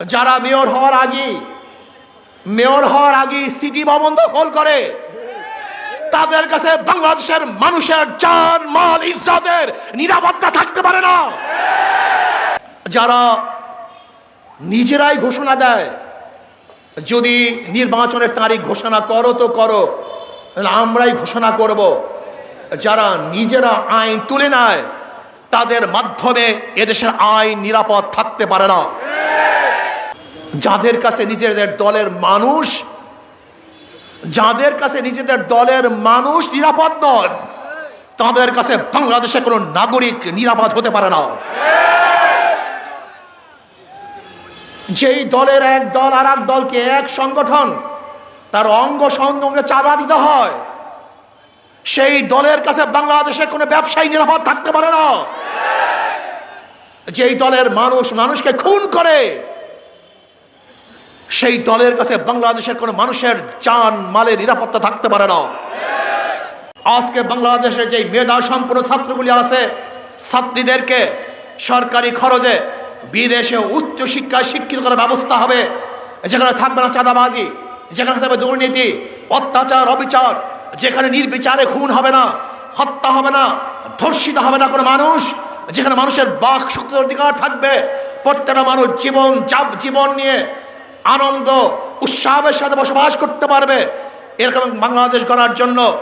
যারা মেয়র হওয়ার আগে, মেয়র হওয়ার আগে সিটি ভবন দখল করে, তাদের কাছে বাংলাদেশের মানুষের জান, মাল, ইজ্জতের নিরাপত্তা থাকতে পারে না। যারা নিজেরাই ঘোষণা দেয়, যদি নির্বাচনের তারিখ ঘোষণা করো তো করো আমরাই ঘোষণা করব। যারা নিজেরা আইন তুলে নেয়, তাদের মাধ্যমে এদেশের আইন নিরাপদ থাকতে পারে না। যাদের কাছে নিজেদের দলের মানুষ, যাদের কাছে নিজেদের দলের মানুষ নিরাপদ নয়, তাদের কাছে বাংলাদেশে কোনো নাগরিক নিরাপদ হতে পারে না। যেই দলের এক দল আর এক দলকে এক সংগঠন, তার অঙ্গ সংগঠনকে চাঁদা দিতে হয়, সেই দলের কাছে বাংলাদেশে কোনো ব্যবসায়ী নিরাপদ থাকতে পারে না। যেই দলের মানুষ মানুষকে খুন করে সেই দলের কাছে বাংলাদেশের কোনো মানুষের চান মালের নিরাপত্তা থাকতে পারে না। আজকে বাংলাদেশে যে মেধা সম্পন্ন ছাত্রগুলি আছে, ছাত্রীদেরকে সরকারি খরচে বিদেশে উচ্চ শিক্ষায় শিক্ষিত করার ব্যবস্থা হবে। যেখানে থাকবে না চাঁদাবাজি, যেখানে থাকবে দুর্নীতি, অত্যাচার, অবিচার, যেখানে নির্বিচারে খুন হবে না, হত্যা হবে না, ধর্ষিত হবে না কোনো মানুষ, যেখানে মানুষের বাক, শক্তির অধিকার থাকবে। প্রত্যেকটা মানুষ জীবন জীবন নিয়ে আনন্দ, উৎসাহের সাথে বসবাস করতে পারবে। এরকম বাংলাদেশ গড়ার জন্য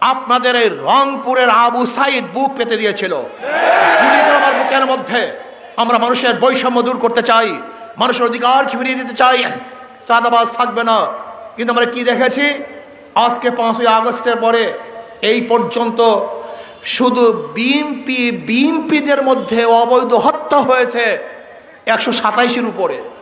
আপনাদের এই রংপুরের আবু সাইদ বুক পেতে দিয়েছিল। আমার বুকের মধ্যে। আমরা মানুষের বৈষম্য দূর করতে চাই। মানুষের অধিকার ফিরিয়ে দিতে চাই। চাঁদাবাজ থাকবে না। কিন্তু আমরা কি দেখেছি? আজকে পাঁচই আগস্টের পরে এই পর্যন্ত শুধু বিএমপি বিএমপিদের মধ্যে অবৈধ হত্যা হয়েছে একশো সাতাইশের উপরে।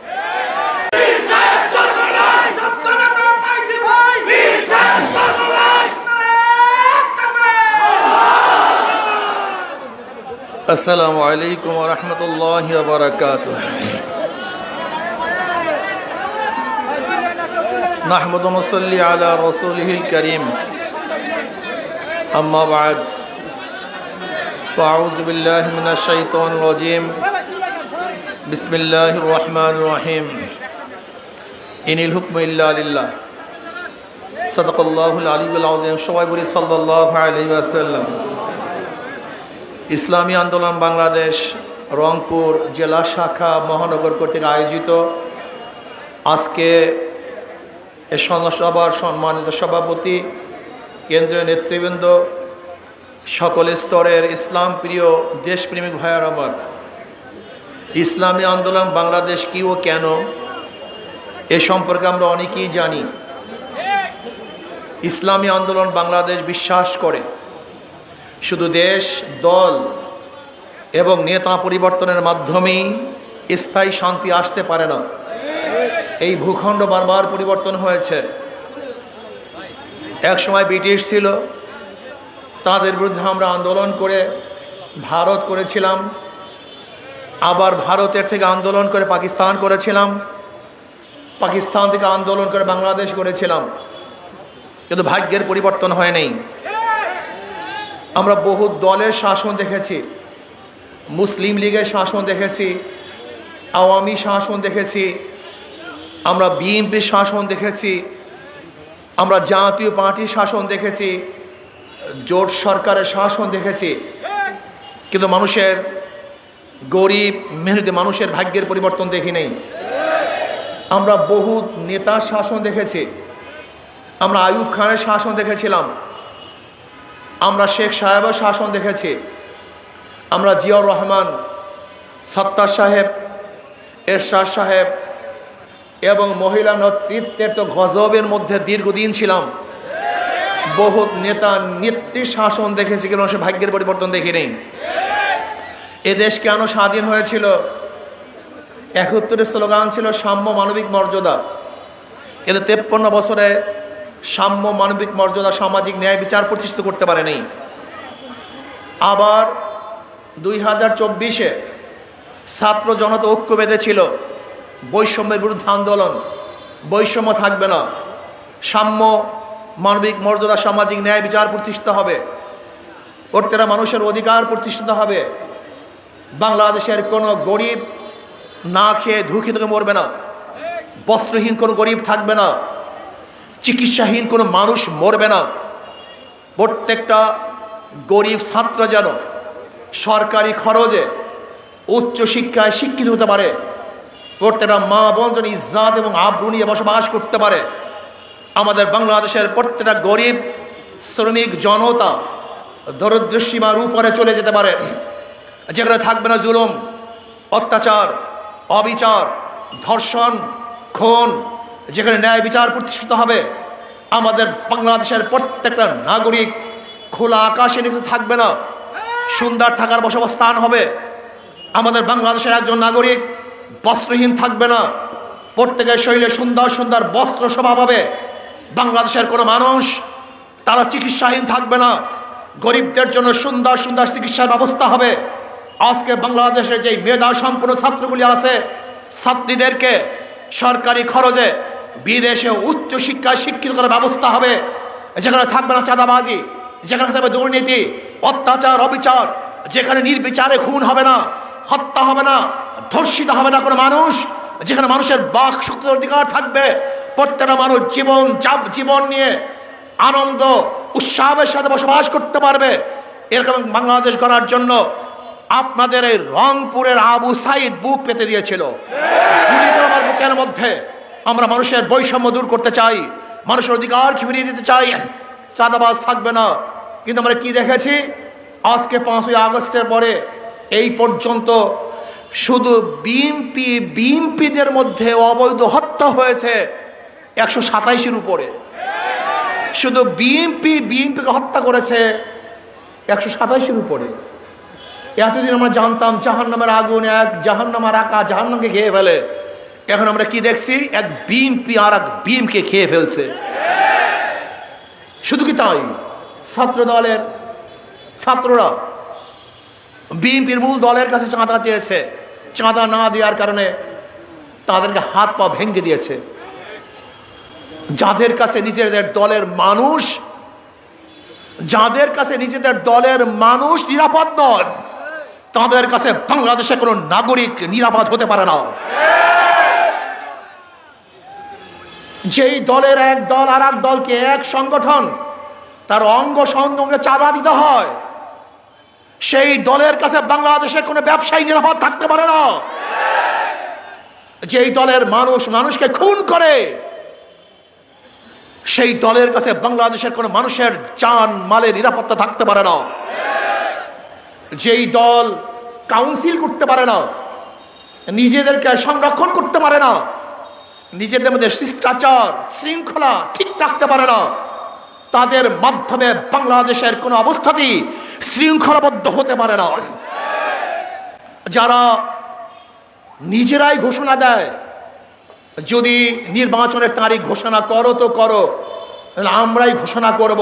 السلام عليكم ورحمة الله وبركاته. نحمد ونصلي على رسوله الكريم. أما بعد فأعوذ بالله من الشيطان الرجيم. بسم الله الرحمن الرحيم. ইনিল হুকম ইল্লা আলিল্লাহ সদকল্লাহুল আলিউল আউজিম সবাই বলি সাল্লাহ আলী ওয়াসাল্লাম। ইসলামী আন্দোলন বাংলাদেশ, রংপুর জেলা শাখা মহানগর কর্তৃক আয়োজিত। আজকে এ সভার সম্মানিত সভাপতি, কেন্দ্রীয় নেতৃবৃন্দ, সকল স্তরের ইসলাম প্রিয় দেশপ্রেমিক ভাইয়ার আমার। ইসলামী আন্দোলন বাংলাদেশ কি ও কেন? এ সম্পর্কে আমরা অনেকেই জানি। ইসলামী আন্দোলন বাংলাদেশ বিশ্বাস করে। শুধু দেশ, দল এবং নেতা পরিবর্তনের মাধ্যমেই স্থায়ী শান্তি আসতে পারে না। এই ভূখণ্ড বারবার পরিবর্তন হয়েছে। এক সময় ব্রিটিশ ছিল, তাদের বিরুদ্ধে আমরা আন্দোলন করে ভারত করেছিলাম। আবার ভারতের থেকে আন্দোলন করে পাকিস্তান করেছিলাম। পাকিস্তান থেকে আন্দোলন করে বাংলাদেশ করেছিলাম। কিন্তু ভাগ্যের পরিবর্তন হয় নাই। আমরা বহু দলের শাসন দেখেছি। মুসলিম লীগের শাসন দেখেছি। আওয়ামী শাসন দেখেছি। আমরা বিএনপির শাসন দেখেছি। আমরা জাতীয় পার্টির শাসন দেখেছি। জোট সরকারের শাসন দেখেছি। কিন্তু মানুষের গরিব মেহনতি মানুষের ভাগ্যের পরিবর্তন দেখি নেই। আমরা বহু নেতার শাসন দেখেছি। আমরা আয়ুব খানের শাসন দেখেছিলাম। আমরা শেখ সাহেবের শাসন দেখেছি। আমরা জিয়াউর রহমান, সত্তার সাহেব, এরশাদ সাহেব এবং মহিলা নেতৃত্বের তো গজবের মধ্যে দীর্ঘদিন ছিলাম। বহু নেতা নেত্রীর শাসন দেখেছি কিন্তু সে ভাগ্যের পরিবর্তন দেখি নেই এদেশ কেন স্বাধীন হয়েছিল? একত্তরের স্লোগান ছিল সাম্য মানবিক মর্যাদা। কিন্তু তেপ্পন্ন বছরে সাম্য মানবিক মর্যাদা, সামাজিক ন্যায় বিচার প্রতিষ্ঠিত করতে পারেনি। আবার দুই হাজার চব্বিশে ছাত্র জনতা ঐক্য বেঁধেছিল বৈষম্যের বিরুদ্ধে আন্দোলন, বৈষম্য থাকবে না, সাম্য মানবিক মর্যাদা, সামাজিক ন্যায় বিচার প্রতিষ্ঠিত হবে, প্রত্যেকটা মানুষের অধিকার প্রতিষ্ঠিত হবে, বাংলাদেশের কোনো গরিব না খেয়ে ধুকে ধুকে মরবে না। বস্ত্রহীন কোনো গরিব থাকবে না। চিকিৎসাহীন কোনো মানুষ মরবে না। প্রত্যেকটা গরিব ছাত্র যেন সরকারি খরচে উচ্চশিক্ষায় শিক্ষিত হতে পারে। প্রত্যেকটা মা বোন যেন ইজ্জাত এবং আব্রু নিয়ে বসবাস করতে পারে। আমাদের বাংলাদেশের প্রত্যেকটা গরিব শ্রমিক জনতা দরিদ্র সীমার উপরে চলে যেতে পারে। যেখানে থাকবে না জুলুম, অত্যাচার অবিচার, ধর্ষণ, খুন, যেখানে ন্যায় বিচার প্রতিষ্ঠিত হবে, আমাদের বাংলাদেশের প্রত্যেকটা নাগরিক খোলা আকাশে নিচে থাকবে না, সুন্দর থাকার বসবাস্থান হবে। আমাদের বাংলাদেশের একজন নাগরিক বস্ত্রহীন থাকবে না, প্রত্যেকের শরীরে সুন্দর সুন্দর বস্ত্র স্বভাব হবে। বাংলাদেশের কোনো মানুষ তারা চিকিৎসাহীন থাকবে না, গরিবদের জন্য সুন্দর সুন্দর চিকিৎসার ব্যবস্থা হবে। আজকে বাংলাদেশে যে মেধা সম্পন্ন ছাত্রগুলি আছে, ছাত্রীদেরকে সরকারি খরচে বিদেশে উচ্চ শিক্ষায় শিক্ষিত করার ব্যবস্থা হবে। যেখানে থাকবে না চাঁদাবাজি, যেখানে থাকবে দুর্নীতি, অত্যাচার, অবিচার, যেখানে নির্বিচারে খুন হবে না, হত্যা হবে না, ধর্ষিত হবে না কোনো মানুষ, যেখানে মানুষের বাক শক্তির অধিকার থাকবে। প্রত্যেকটা মানুষ জীবন চাপ- জীবন নিয়ে আনন্দ, উৎসাহের সাথে বসবাস করতে পারবে। এরকম বাংলাদেশ গড়ার জন্য আপনাদের এই রংপুরের আবু সাইদ বুক পেতে দিয়েছিল। আমার বুকের মধ্যে। আমরা মানুষের বৈষম্য দূর করতে চাই। মানুষের অধিকার ফিরিয়ে দিতে চাই। চাঁদাবাজ থাকবে না। কিন্তু আমরা কি দেখেছি? আজকে পাঁচই আগস্টের পরে এই পর্যন্ত শুধু বিএমপি বিএমপিদের মধ্যে অবৈধ হত্যা হয়েছে একশো সাতাইশের উপরে। শুধু বিএনপি, বিএনপিকে হত্যা করেছে একশো সাতাইশের উপরে। এতদিন আমরা জানতাম জাহান নামের আগুন এক জাহান নামার আকা জাহান নামকে খেয়ে ফেলে। এখন আমরা কি দেখছি? এক বিএনপি আর এক বিএমকে খেয়ে ফেলছে। শুধু কি তাই? ছাত্র দলের ছাত্ররা বিএনপির মূল দলের কাছে চাঁদা চেয়েছে। চাঁদা না দেওয়ার কারণে তাদেরকে হাত পা ভেঙে দিয়েছে। যাদের কাছে নিজেদের দলের মানুষ, যাদের কাছে নিজেদের দলের মানুষ নিরাপদ নন তাদের কাছে বাংলাদেশের কোনো নাগরিক নিরাপদ হতে পারে না। যেই দলের এক দল আর এক দলকে এক সংগঠন, তার অঙ্গ সংগঠনকে চাঁদা দিতে হয়, সেই দলের কাছে বাংলাদেশের কোনো ব্যবসায়ী নিরাপদ থাকতে পারে না। যেই দলের মানুষ মানুষকে খুন করে, সেই দলের কাছে বাংলাদেশের কোনো মানুষের চান মালে নিরাপত্তা থাকতে পারে না। যেই দল কাউন্সিল করতে পারে না, নিজেদেরকে সংরক্ষণ করতে পারে না, নিজেদের মধ্যে শিষ্টাচার, শৃঙ্খলা ঠিক রাখতে পারে না, তাদের মাধ্যমে বাংলাদেশের কোনো অবস্থাতেই শৃঙ্খলাবদ্ধ হতে পারে না। যারা নিজেরাই ঘোষণা দেয়, যদি নির্বাচনের তারিখ ঘোষণা করো তো করো আমরাই ঘোষণা করব।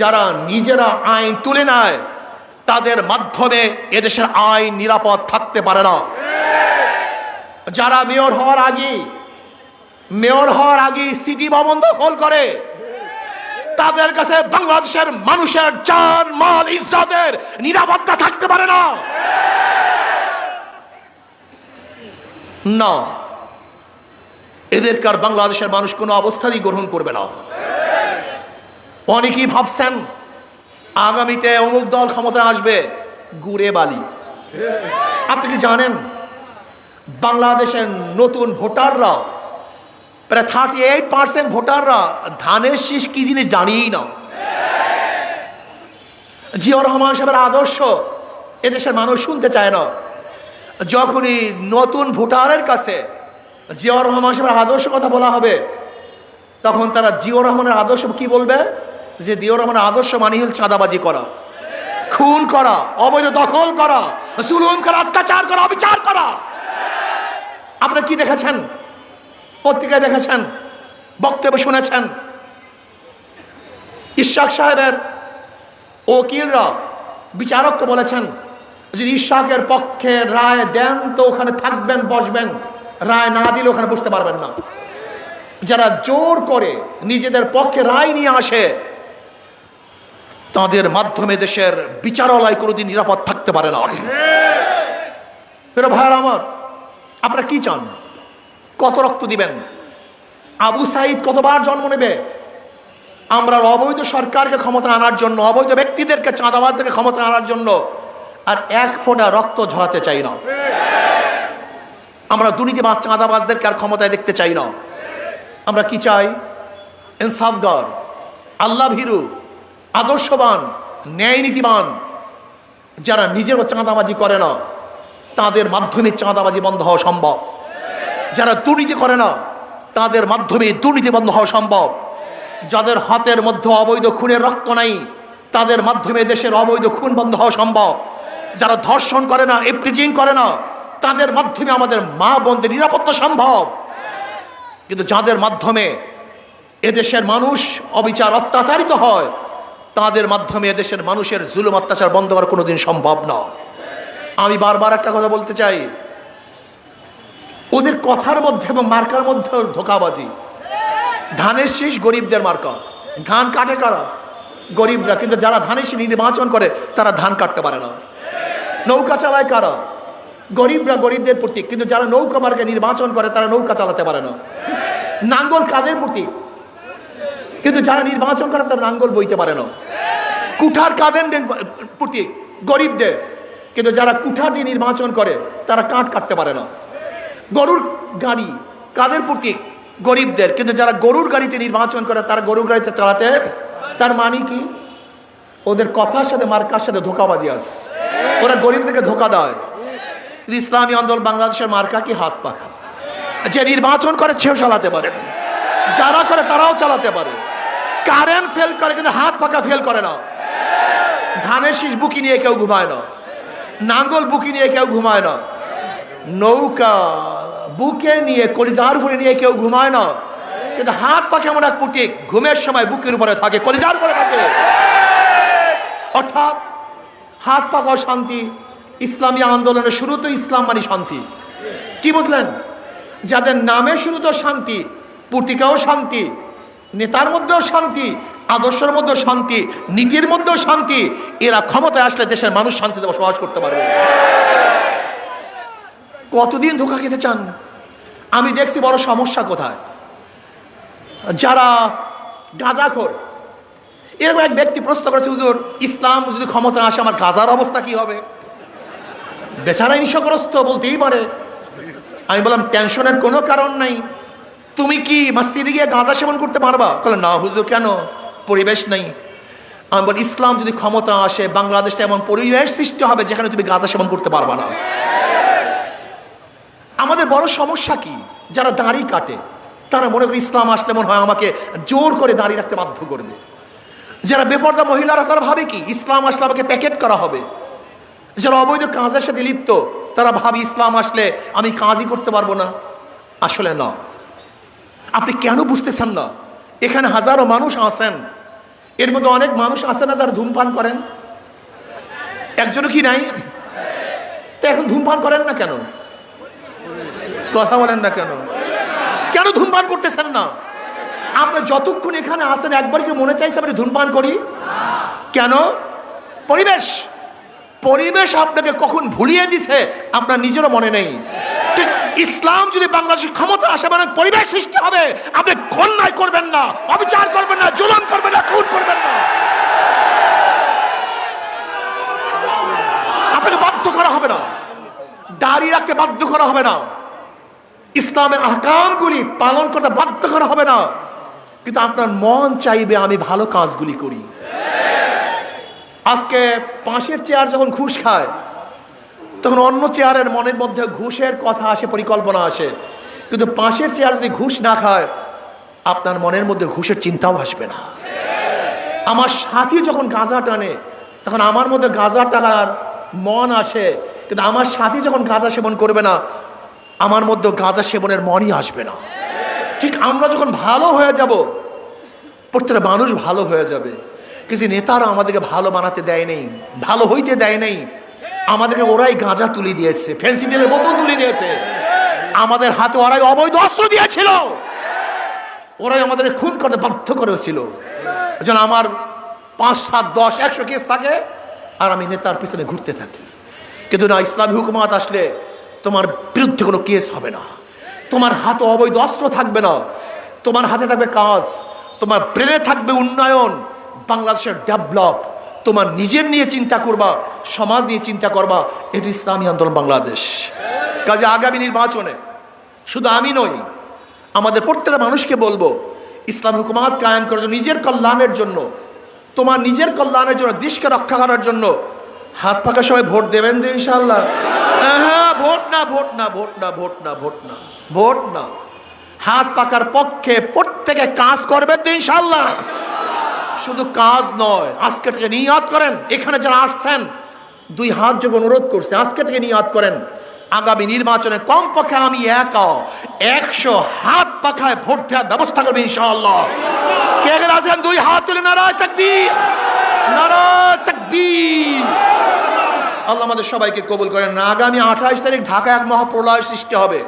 যারা নিজেরা আইন তুলে নেয় তাদের মাধ্যমে এদেশের আইন নিরাপদ থাকতে পারে না। যারা মেয়র হওয়ার আগে, মেয়র হওয়ার আগে সিটি ভবন দখল করে, তাদের কাছে বাংলাদেশের মানুষের জান, মাল, ইজ্জতের নিরাপত্তা থাকতে পারে না। না এদেরকে বাংলাদেশের মানুষ কোনো অবস্থাতেই গ্রহণ করবে না। অনেকেই ভাবছেন আগামীতে অমুক দল ক্ষমতায় আসবে, গুড়ে বালি। আপনি কি জানেন, বাংলাদেশের নতুন ভোটাররা, প্রায় থার্টি এইট পার্সেন্ট ভোটাররা ধানের শীষ কি জিনিস জানিই না। জিয়র রহমান সাহেবের আদর্শ, এদেশের মানুষ শুনতে চায় না। যখনই নতুন ভোটারের কাছে জিয়াউর রহমান সাহেবের আদর্শ কথা বলা হবে, তখন তারা জিয়াউর রহমানের আদর্শ কি বলবে? যে জিয়াউর রহমানের আদর্শ মানে হল চাঁদাবাজি করা। খুন করা, অবৈধ দখল করা, জুলুম করা, অত্যাচার করা, অবিচার করা। আপনারা কি দেখেছেন? পত্রিকায় দেখেছেন? বক্তব্য শুনেছেন? ইশাক সাহেবের ওকিলরা বিচারক তো বলেছেন, যদি ইশাকের পক্ষে রায় দেন, তো ওখানে থাকবেন, বসবেন। রায় না দিলে ওখানে বসতে পারবেন না। যারা জোর করে নিজেদের পক্ষে রায় নিয়ে আসে তাদের মাধ্যমে দেশের বিচারালয় কোনোদিন নিরাপদ থাকতে পারে না। ভাইয়ার আমার, আপনারা কি চান? কত রক্ত দিবেন? আবু সাইদ কতবার জন্ম নেবে? আমরা অবৈধ সরকারকে ক্ষমতা আনার জন্য, অবৈধ ব্যক্তিদেরকে চাঁদাবাদদেরকে ক্ষমতা আনার জন্য আর এক ফোঁটা রক্ত ঝরাতে চাই না। আমরা দুর্নীতিবাদ চাঁদাবাদদেরকে আর ক্ষমতায় দেখতে চাই না। আমরা কি চাই? ইনসাফগর আল্লাহ ভীরু আদর্শবান ন্যায় নীতিবান যারা নিজেরও চাঁদাবাজি করে না, তাদের মাধ্যমে চাঁদাবাজি বন্ধ হওয়া সম্ভব। যারা দুর্নীতি করে না, তাদের মাধ্যমে দুর্নীতি বন্ধ হওয়া সম্ভব। যাদের হাতের মধ্যে অবৈধ খুনের রক্ত নাই, তাদের মাধ্যমে দেশের অবৈধ খুন বন্ধ হওয়া সম্ভব। যারা ধর্ষণ করে না এপ্রিজিং করে না, তাদের মাধ্যমে আমাদের মা বোনদের নিরাপত্তা সম্ভব। কিন্তু যাদের মাধ্যমে এদেশের মানুষ অবিচার অত্যাচারিত হয় তাদের মাধ্যমে এদেশের মানুষের জুলুম, অত্যাচার বন্ধ করা কোনোদিন সম্ভব না। আমি বারবার একটা কথা বলতে চাই। ওদের কথার মধ্যে এবং মার্কার মধ্যে ধোকাবাজি। ধানের শীষ গরিবদের মার্কা। ধান কাটে কারা? গরিবরা। কিন্তু যারা ধানের শীষ নির্বাচন করে, তারা ধান কাটতে পারে না। নৌকা চালায় কারা? গরিবরা গরিবদের প্রতীক। কিন্তু যারা নৌকা মার্গে নির্বাচন করে, তারা নৌকা চালাতে পারে না। নাঙ্গল কাদের প্রতীক? কিন্তু যারা নির্বাচন করে, তারা নাঙ্গল বইতে পারে না। কুঠার কাদের নির্বা- প্রতীক গরিবদের কিন্তু যারা কুঠার দিয়ে নির্বাচন করে, তারা কাঠ কাটতে পারে না। গরুর গাড়ি কাদের প্রতীক গরিবদের কিন্তু যারা গরুর গাড়িতে নির্বাচন করে, তারা গরুর গাড়িতে চালাতে, তার মানে কি? ওদের কথার সাথে, মার্কার সাথে ধোকাবাজি আছে। ওরা গরিবদেরকে ধোকা দেয়। ইসলামী আন্দোলন বাংলাদেশের মার্কা কি? হাত পাখা। যে নির্বাচন করে, সেও চালাতে পারে। যারা করে, তারাও চালাতে পারে। কারেন্ট ফেল করে, কিন্তু হাত পাকা ফেল করে না। ধানের শীষ বুকি নিয়ে কেউ ঘুমায় না। নাঙ্গল বুকি নিয়ে কেউ ঘুমায় না। নৌকা বুকে নিয়ে, কলিজার উপরে নিয়ে কেউ ঘুমায় না। কিন্তু হাত পা কেমন এক ঘুমের সময় বুকের উপরে থাকে, কলিজার উপরে থাকে। অর্থাৎ হাত পাকা শান্তি, ইসলামী আন্দোলনের শুরু তো ইসলাম মানে শান্তি। কি বুঝলেন? যাদের নামে শুরু তো শান্তি, পুটিকাও শান্তি, নেতার মধ্যেও শান্তি আদর্শের মধ্যেও শান্তি, নীতির মধ্যেও শান্তি, এরা ক্ষমতায় আসলে দেশের মানুষ শান্তিতে বসবাস করতে পারবে। কতদিন ধোকা খেতে চান? আমি দেখছি বড় সমস্যা কোথায়। যারা গাঁজাখোর, এরকম এক ব্যক্তি প্রশ্ন করেছে, হুজুর, ইসলাম যদি ক্ষমতা আসে, আমার গাজার অবস্থা কি হবে? বেচারাই নিশগ্রস্ত বলতেই পারে। আমি বললাম, টেনশনের কোনো কারণ নাই। তুমি কি মসজিদে গিয়ে গাঁজা সেবন করতে পারবা? বলে না হুজুর, কেন? পরিবেশ নেই। আমি বলি, ইসলাম যদি ক্ষমতা আসে, বাংলাদেশটা এমন পরিবেশ সৃষ্টি হবে যেখানে তুমি গাঁজা সেবন করতে পারবা না। আমাদের বড় সমস্যা কি? যারা দাড়ি কাটে, তারা মনে করে ইসলাম আসলে মনে হয় আমাকে জোর করে দাঁড়িয়ে রাখতে বাধ্য করবে। যারা বেপর্দা মহিলারা, তারা ভাবে কি? ইসলাম আসলে আমাকে প্যাকেট করা হবে। যারা অবৈধ কাজের সাথে লিপ্ত, তারা ভাবে ইসলাম আসলে আমি কাজই করতে পারব না। আসলে না। আপনি কেন বুঝতেছেন না? এখানে হাজারো মানুষ আসেন এর মধ্যে অনেক মানুষ আসে না যারা ধূমপান করেন? একজনও কি নাই? তো এখন ধূমপান করেন না কেন? কথা বলেন না কেন? কেন ধূমপান করতেছেন না? আপনি যতক্ষণ এখানে আসেন একবার কি মনে চাইছে আপনি ধূমপান করি? কেন? পরিবেশ। পরিবেশ আপনাকে কখন ভুলিয়ে দিছে, আপনার নিজেরও মনে নেই। ইসলাম যদি বাংলাদেশের ক্ষমতা আসে মানে পরিবেশ সৃষ্টি হবে, আপনি অন্যায় করবেন না, অবিচার করবেন না, জুলুম করবেন না, খুন করবেন না। আপনাকে বাধ্য করা হবে না। দাঁড়িয়ে রাখতে বাধ্য করা হবে না। ইসলামের আহকামগুলি পালন করতে বাধ্য করা হবে না। কিন্তু আপনার মন চাইবে আমি ভালো কাজগুলি করি। আজকে পাশের চেয়ার যখন ঘুষ খায় তখন অন্য চেয়ারের মনের মধ্যে ঘুষের কথা আসে, পরিকল্পনা আসে। কিন্তু পাশের চেয়ার যদি ঘুষ না খায়, আপনার মনের মধ্যে ঘুষের চিন্তাও আসবে না। আমার সাথী যখন গাঁজা টানে, তখন আমার মধ্যে গাঁজা টানার মন আসে। কিন্তু আমার সাথী যখন গাঁজা সেবন করবে না, আমার মধ্যে গাঁজা সেবনের মনই আসবে না। ঠিক আমরা যখন ভালো হয়ে যাব, প্রত্যেকটা মানুষ ভালো হয়ে যাবে। কিছু নেতারা আমাদেরকে ভালো বানাতে দেয় নেই, ভালো হইতে দেয় নেই। আমাদেরকে ওরাই গাঁজা তুলে দিয়েছে ফেন্সিডিলের বোতল তুলে দিয়েছে। আমাদের হাতে ওরাই অবৈধ অস্ত্র দিয়েছিল। ওরাই আমাদের খুন করতে বাধ্য করেছিল। যেন আমার পাঁচ, সাত, দশ, একশো কেস থাকে আর আমি নেতার পিছনে ঘুরতে থাকি। কিন্তু না, ইসলামী হুকুমাত আসলে তোমার বিরুদ্ধে কোনো কেস হবে না। তোমার হাতে অবৈধ অস্ত্র থাকবে না। তোমার হাতে থাকবে কাজ। তোমার ব্রেনে থাকবে উন্নয়ন। বাংলাদেশের ডেভেলপ। তোমার নিজের নিয়ে চিন্তা করবা, সমাজ নিয়ে চিন্তা করবা, এটি ইসলামী আন্দোলন বাংলাদেশ। কাজে আগামী নির্বাচনে শুধু আমি নই, আমাদের প্রত্যেকটা মানুষকে বলব, ইসলাম হুকুমাত কায়েম করার জন্য, নিজের কল্যাণের জন্য, তোমার নিজের কল্যাণের জন্য, দেশকে রক্ষা করার জন্য হাত পাকা সবাই ভোট দেবেন তো ইনশাল্লাহ হ্যাঁ ভোট না ভোট না ভোট না ভোট না ভোট না ভোট না। হাত পাকার পক্ষে প্রত্যেকে কাজ করবেন তো ইনশাল্লাহ শুধু কাজ নয়, আজকে থেকে নিয়াত করেন। এখানে যারা আসছেন, দুই হাত যোগ অনুরোধ করছে, আজকে থেকে নিয়াত করেন। আগামী নির্বাচনে কমপক্ষে আমি একা, একশো হাত পাখায় ভোট দেওয়ার ব্যবস্থা করবে ইনশাআল্লাহ। কে আছেন? দুই হাত তুলে নারায় তাকবীর। নারায় তাকবীর। আল্লাহ আমাদের সবাইকে কবুল করেন। আগামী আঠাইশ তারিখ ঢাকা এক মহাপ্রলয় সৃষ্টি হবে।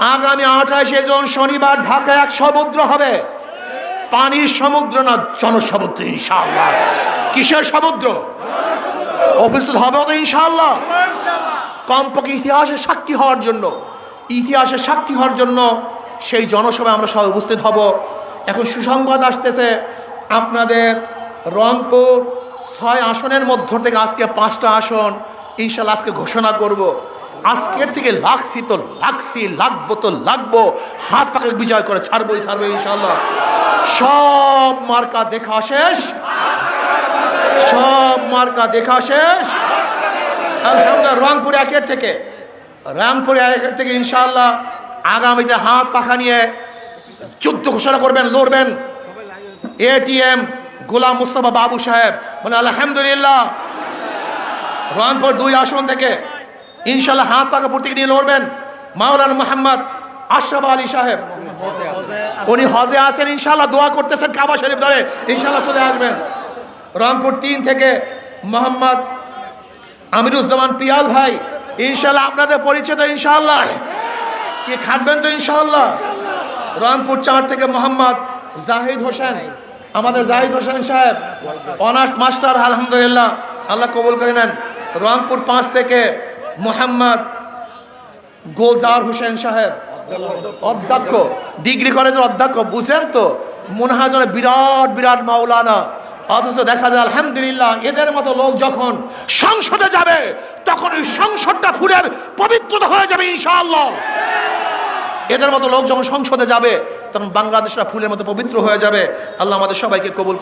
আগামী আঠাইশে জন শনিবার ঢাকা এক সমুদ্র হবে। পানির সমুদ্র না জনসমুদ্র, ইনশাআল্লাহ। কিসের সমুদ্র? অভিস্তুত হবে তো ইনশাআল্লাহ। কমপক্ষে ইতিহাসের সাক্ষী হওয়ার জন্য, ইতিহাসের সাক্ষী হওয়ার জন্য সেই জনসভায় আমরা সবাই উপস্থিত হব। এখন সুসংবাদ আসতেছে, আপনাদের রংপুর ছয় আসনের মধ্য থেকে আজকে পাঁচটা আসন ইনশাল্লাহ আজকে ঘোষণা করব। আজকের থেকে লাগছি তো লাগছি, লাগবো তো লাগবো। হাত পাকে বিজয় করে ছাড়বোই ছাড়বো ইনশাল্লাহ সব মার্কা দেখা শেষ। সব মার্কা দেখা শেষ। রংপুর একের থেকে। রংপুর একের থেকে ইনশাআল্লাহ আগামীতে হাত পাখা নিয়ে যুদ্ধ ঘোষণা করবেন, লড়বেন। এটিএম গোলাম মুস্তফা বাবু সাহেব। মানে আলহামদুলিল্লাহ। রংপুর দুই আসন থেকে ইনশাল্লাহ হাত পাকা প্রতীক নিয়ে লড়বেন। মাওলানা মোহাম্মদ আশরাফ আলী সাহেব। উনি হজে আছেন ইনশাল্লাহ দোয়া করতেছেন কাবা শরীফ ধরে। ইনশাল্লাহ চলে আসবেন। রংপুর তিন থেকে মোহাম্মদ আমিরুজ্জামান পিয়াল ভাই ইনশাল্লাহ আপনাদের পরিচয় তো ইনশাল্লাহ কি খাটবেন তো ইনশাল্লাহ রংপুর চার থেকে মোহাম্মদ জাহিদ হোসেন, আমাদের জাহিদ হোসেন সাহেব, অনার্স মাস্টার, আলহামদুলিল্লাহ। আল্লাহ কবুল করে নেন। রংপুর পাঁচ থেকে মোহাম্মদ গোলজার হোসেন সাহেব, অধ্যক্ষ, ডিগ্রি কলেজের অধ্যক্ষ বুঝেন তো? মনে বিরাট বিরাট মাওলানা। অথচ দেখা যায়, আলহামদুলিল্লাহ, এদের মতো লোক যখন সংসদে যাবে, তখন ওই সংসদটা ফুলের পবিত্রতা হয়ে যাবে, ইনশাআল্লাহ। এদের মতো লোক যখন সংসদে যাবে, তখন বাংলাদেশরা ফুলের মতো পবিত্র হয়ে যাবে। আল্লাহ আমাদের সবাইকে কবুল